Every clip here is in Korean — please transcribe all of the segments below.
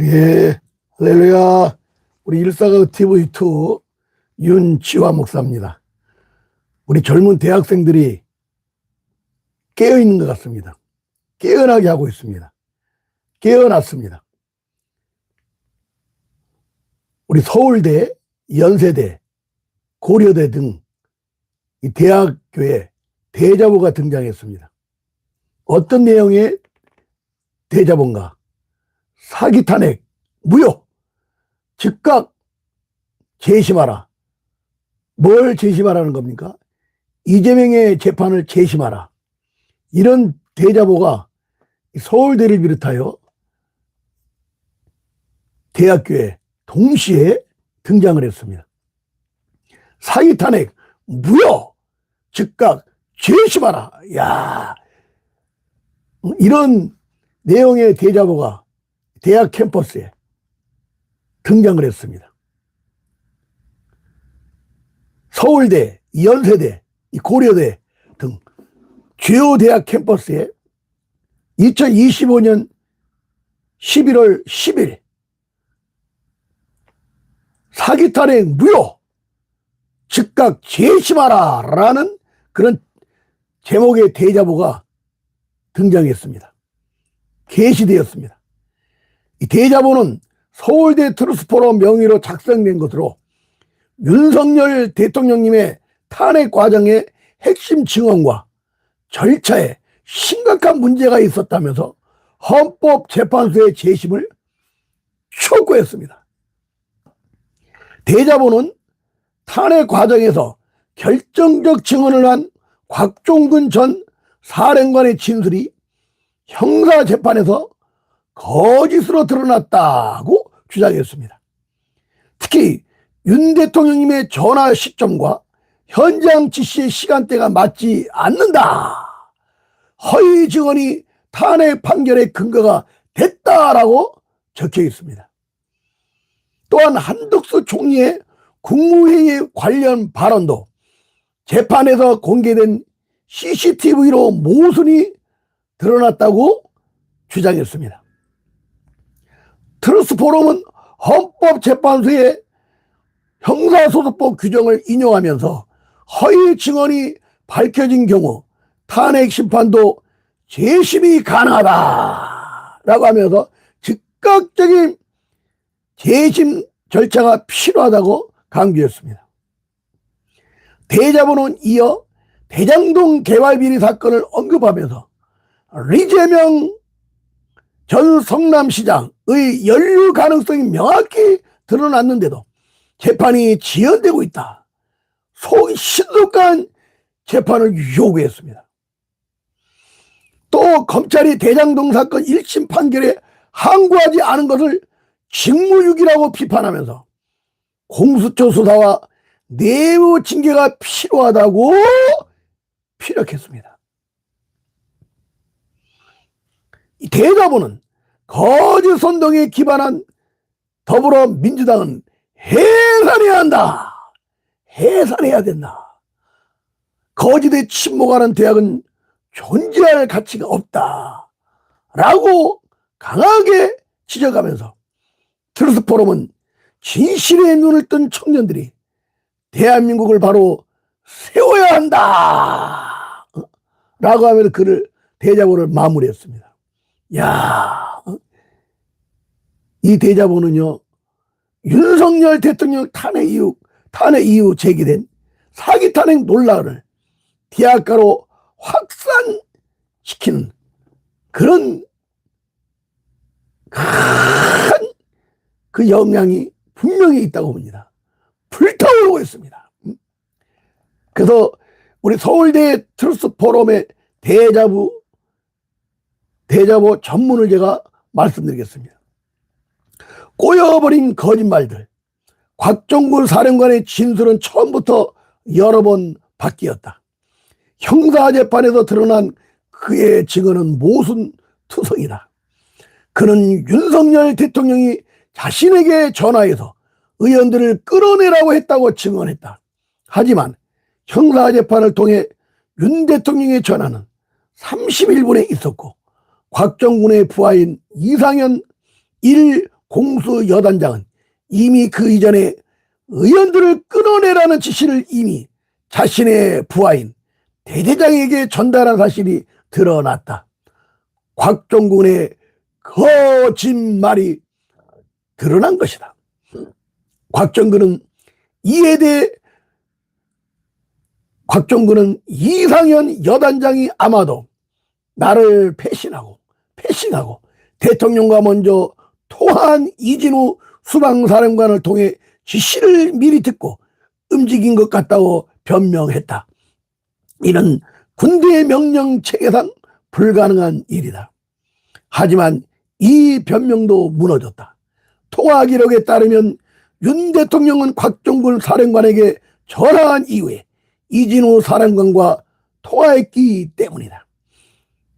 예, 할렐루야. 우리 일사가 TV2 윤지화 목사입니다. 우리 젊은 대학생들이 깨어있는 것 같습니다. 깨어나게 하고 있습니다. 깨어났습니다. 우리 서울대, 연세대, 고려대 등 이 대학교에 대자보가 등장했습니다. 어떤 내용의 대자본가? 사기 탄핵, 무효, 즉각 재심하라. 뭘 재심하라는 겁니까? 이재명의 재판을 재심하라. 이런 대자보가 서울대를 비롯하여 대학교에 동시에 등장을 했습니다. 사기 탄핵, 무효, 즉각 재심하라. 야, 이런 내용의 대자보가 대학 캠퍼스에 등장을 했습니다. 서울대, 연세대, 이 고려대 등 주요 대학 캠퍼스에 2025년 11월 10일 사기 탄핵 무효 즉각 재심하라 라는 그런 제목의 대자보가 등장했습니다. 게시되었습니다. 이 대자보는 서울대 트루스포럼 명의로 작성된 것으로 윤석열 대통령님의 탄핵 과정의 핵심 증언과 절차에 심각한 문제가 있었다면서 헌법재판소의 재심을 촉구했습니다. 대자보는 탄핵 과정에서 결정적 증언을 한 곽종근 전 사령관의 진술이 형사재판에서 거짓으로 드러났다고 주장했습니다. 특히 윤 대통령님의 전화 시점과 현장 지시의 시간대가 맞지 않는다. 허위 증언이 탄핵 판결의 근거가 됐다라고 적혀 있습니다. 또한 한덕수 총리의 국무회의 관련 발언도 재판에서 공개된 CCTV로 모순이 드러났다고 주장했습니다. 트러스 포럼은 헌법재판소의 형사소송법 규정을 인용하면서 허위 증언이 밝혀진 경우 탄핵 심판도 재심이 가능하다라고 하면서 즉각적인 재심 절차가 필요하다고 강조했습니다. 대자보는 이어 대장동 개발 비리 사건을 언급하면서 리재명 전 성남시장의 연루 가능성이 명확히 드러났는데도 재판이 지연되고 있다. 속 신속한 재판을 요구했습니다. 또 검찰이 대장동 사건 1심 판결에 항고하지 않은 것을 직무유기라고 비판하면서 공수처 수사와 내부 징계가 필요하다고 피력했습니다. 이 대자보는 거짓 선동에 기반한 더불어민주당은 해산해야 한다. 해산해야 된다. 거짓에 침묵하는 대학은 존재할 가치가 없다. 라고 강하게 지적하면서 트루스 포럼은 진실의 눈을 뜬 청년들이 대한민국을 바로 세워야 한다. 어? 라고 하면서 그를 대자보를 마무리했습니다. 야, 어? 이 대자보는요, 윤석열 대통령 탄핵 이후, 탄핵 이후 제기된 사기 탄핵 논란을 대학가로 확산시키는 그런 큰 그 영향이 분명히 있다고 봅니다. 불타오르고 있습니다. 음? 그래서 우리 서울대 트루스 포럼의 대자부, 대자보 전문을 제가 말씀드리겠습니다. 꼬여버린 거짓말들. 곽종군 사령관의 진술은 처음부터 여러 번 바뀌었다. 형사재판에서 드러난 그의 증언은 모순 투성이다. 그는 윤석열 대통령이 자신에게 전화해서 의원들을 끌어내라고 했다고 증언했다. 하지만 형사재판을 통해 윤 대통령의 전화는 31분에 있었고 곽정군의 부하인 이상현 일 공수여단장은 이미 그 이전에 의원들을 끊어내라는 지시를 이미 자신의 부하인 대대장에게 전달한 사실이 드러났다. 곽종군의 거짓말이 드러난 것이다. 곽정근은 이에 대해 곽정근은 이상현 여단장이 아마도 나를 배신하고 패싱하고 대통령과 먼저 통화한 이진우 수방사령관을 통해 지시를 미리 듣고 움직인 것 같다고 변명했다. 이는 군대의 명령 체계상 불가능한 일이다. 하지만 이 변명도 무너졌다. 통화 기록에 따르면 윤 대통령은 곽종군 사령관에게 전화한 이후에 이진우 사령관과 통화했기 때문이다.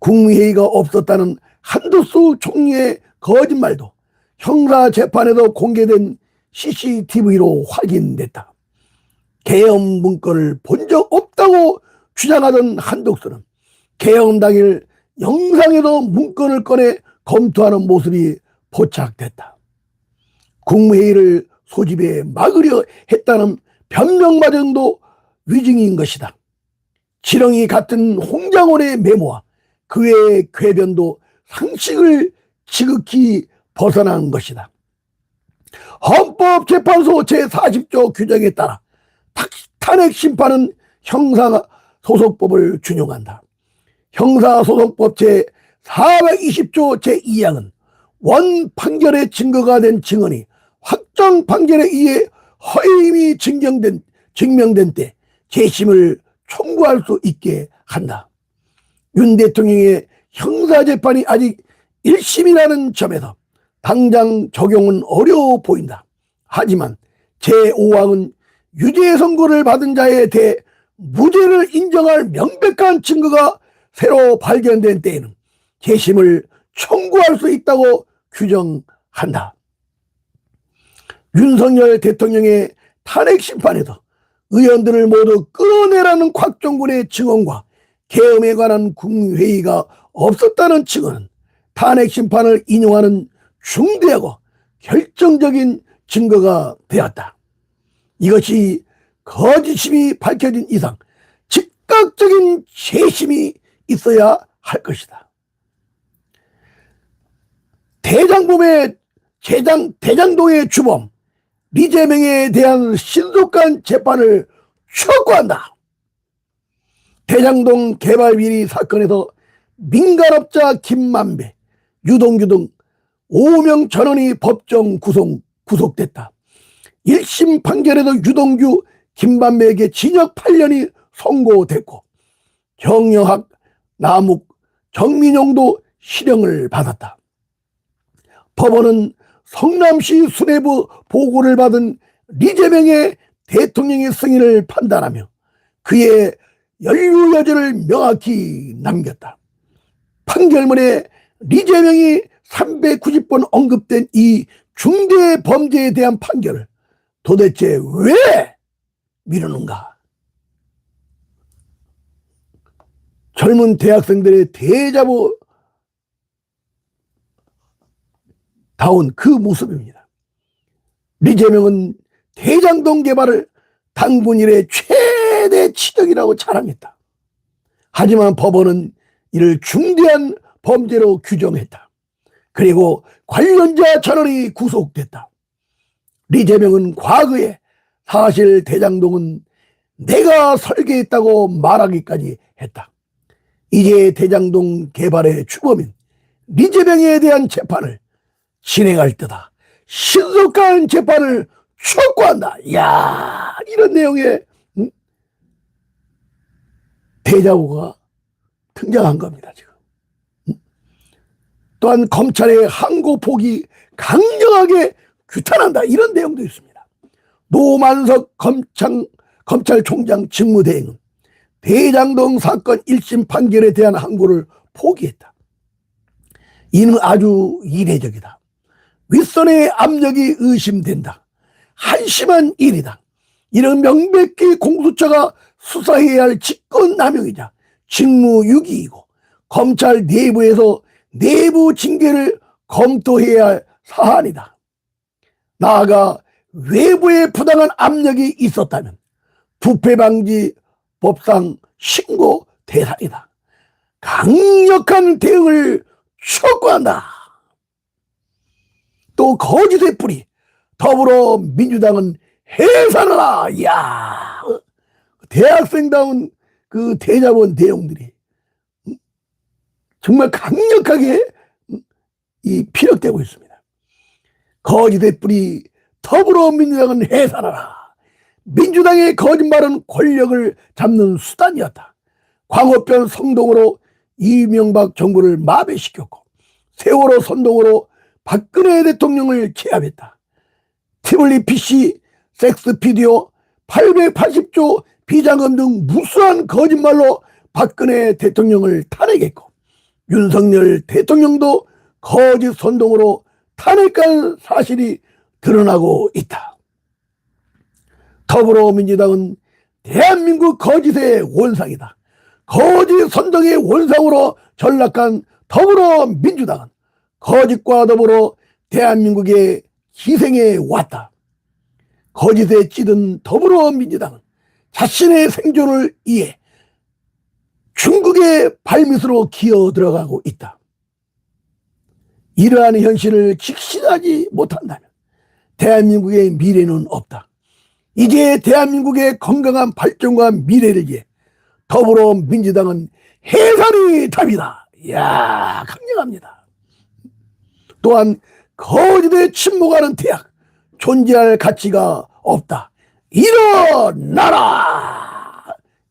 국무회의가 없었다는 한도수 총리의 거짓말도 형사 재판에도 공개된 CCTV로 확인됐다. 계엄 문건을 본 적 없다고 주장하던 한독수는 계엄 당일 영상에도 문건을 꺼내 검토하는 모습이 포착됐다. 국무회의를 소집에 막으려 했다는 변명마저도 위증인 것이다. 지렁이 같은 홍장원의 메모와 그의 궤변도 상식을 지극히 벗어난 것이다. 헌법재판소 제40조 규정에 따라 탄핵 심판은 형사소송법을 준용한다. 형사소송법 제420조 제2항은 원 판결의 증거가 된 증언이 확정 판결에 의해 허임이 증명된, 증명된 때 재심을 청구할 수 있게 한다. 윤 대통령의 형사재판이 아직 1심이라는 점에서 당장 적용은 어려워 보인다. 하지만 제5항은 유죄 선고를 받은 자에 대해 무죄를 인정할 명백한 증거가 새로 발견된 때에는 재심을 청구할 수 있다고 규정한다. 윤석열 대통령의 탄핵 심판에서 의원들을 모두 끌어내라는 곽종군의 증언과 계엄에 관한 국회의가 없었다는 증언은 탄핵 심판을 인용하는 중대하고 결정적인 증거가 되었다. 이것이 거짓심이 밝혀진 이상 즉각적인 재심이 있어야 할 것이다. 대장범의 대장, 대장동의 주범 리재명에 대한 신속한 재판을 촉구한다. 대장동 개발 비리 사건에서 민간업자 김만배, 유동규 등 5명 전원이 법정 구속, 구속됐다. 1심 판결에도 유동규, 김만배에게 징역 8년이 선고됐고 정여학, 남욱, 정민용도 실형을 받았다. 법원은 성남시 수뇌부 보고를 받은 리재명의 대통령의 승인을 판단하며 그의 연루 여지를 명확히 남겼다. 판결문에 리재명이 390번 언급된 이 중대 범죄에 대한 판결을 도대체 왜 미루는가? 젊은 대학생들의 대자보 다운 그 모습입니다. 리재명은 대장동 개발을 당군 일의 최대 치적이라고 자랑했다. 하지만 법원은 이를 중대한 범죄로 규정했다. 그리고 관련자 전원이 구속됐다. 리재명은 과거에 사실 대장동은 내가 설계했다고 말하기까지 했다. 이제 대장동 개발의 주범인 리재명에 대한 재판을 진행할 때다. 신속한 재판을 촉구한다. 야 이런 내용의 음? 대자보가 등장한 겁니다. 지금. 음? 또한 검찰의 항고 폭이 강력하게 규탄한다. 이런 내용도 있습니다. 노만석 검찰, 검찰총장 직무대행은 대장동 사건 1심 판결에 대한 항고를 포기했다. 이는 아주 이례적이다. 윗선의 압력이 의심된다. 한심한 일이다. 이는 명백히 공수처가 수사해야 할 직권남용이자 직무유기이고 검찰 내부에서 내부 징계를 검토해야 할 사안이다. 나아가 외부의 부당한 압력이 있었다면 부패 방지 법상 신고 대상이다. 강력한 대응을 촉구한다. 또 거짓의 뿌리 더불어민주당은 해산하라. 야 대학생다운 그 대자본 내용들이 음, 정말 강력하게 음, 이 피력되고 있습니다. 거짓의 뿌리 더불어민주당은 해산하라. 민주당의 거짓말은 권력을 잡는 수단이었다. 광우편 선동으로 이명박 정부를 마비시켰고 세월호 선동으로 박근혜 대통령을 제압했다. 티블리 PC, 섹스 비디오, 880조 비자금 등 무수한 거짓말로 박근혜 대통령을 탄핵했고 윤석열 대통령도 거짓 선동으로 탄핵한 사실이 드러나고 있다. 더불어민주당은 대한민국 거짓의 원상이다. 거짓 선동의 원상으로 전락한 더불어민주당은 거짓과 더불어 대한민국의 희생에 왔다. 거짓에 찌든 더불어민주당은 자신의 생존을 위해 중국의 발밑으로 기어 들어가고 있다. 이러한 현실을 직시하지 못한다면 대한민국의 미래는 없다. 이제 대한민국의 건강한 발전과 미래를 위해 더불어민주당은 해산이 답이다. 이야, 강력합니다. 또한 거짓에 침묵하는 대학, 존재할 가치가 없다. 일어나라!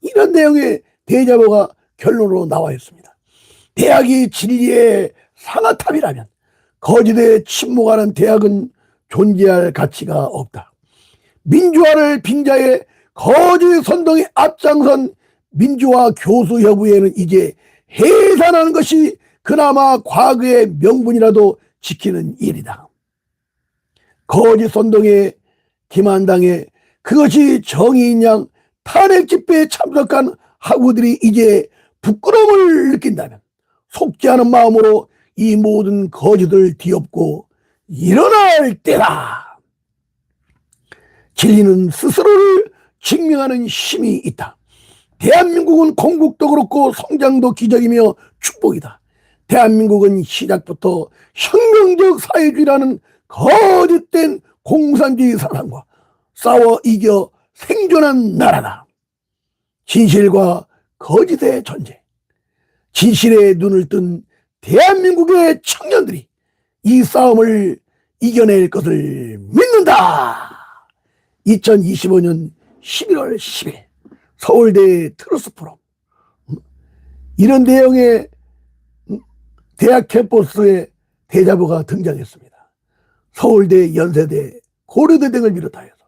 이런 내용의 대자보가 결론으로 나와 있습니다. 대학이 진리의 상아탑이라면 거짓에 침묵하는 대학은 존재할 가치가 없다. 민주화를 빙자해 거짓 선동에 앞장선 민주화 교수 협의회는 이제 해산하는 것이 그나마 과거의 명분이라도 지키는 일이다. 거짓 선동에 김한당에 그것이 정의인 양 탄핵 집회에 참석한 학우들이 이제 부끄러움을 느낀다면 속지 않은 마음으로 이 모든 거짓을 뒤엎고 일어날 때다. 진리는 스스로를 증명하는 힘이 있다. 대한민국은 건국도 그렇고 성장도 기적이며 축복이다. 대한민국은 시작부터 혁명적 사회주의라는 거짓된 공산주의 사상과 싸워 이겨 생존한 나라다. 진실과 거짓의 존재. 진실에 눈을 뜬 대한민국의 청년들이 이 싸움을 이겨낼 것을 믿는다. 2025년 11월 10일 서울대 트러스 포럼 이런 내용의 대학 캠퍼스에 대자보가 등장했습니다. 서울대, 연세대, 고려대 등을 비롯하여서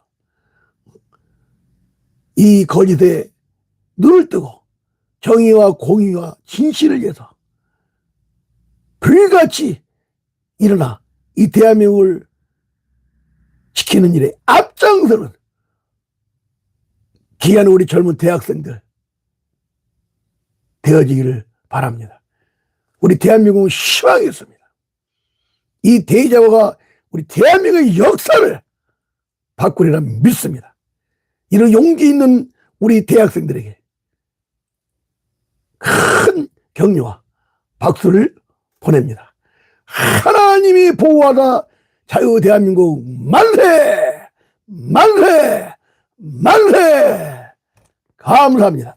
이 거짓에 눈을 뜨고 정의와 공의와 진실을 위해서 불같이 일어나 이 대한민국을 지키는 일에 앞장서는 귀한 우리 젊은 대학생들 되어지기를 바랍니다. 우리 대한민국은 희망이 있습니다. 이 대자보가 우리 대한민국의 역사를 바꾸리라 믿습니다. 이런 용기 있는 우리 대학생들에게 큰 격려와 박수를 보냅니다. 하나님이 보호하다 자유 대한민국 만세! 만세! 만세! 감사합니다.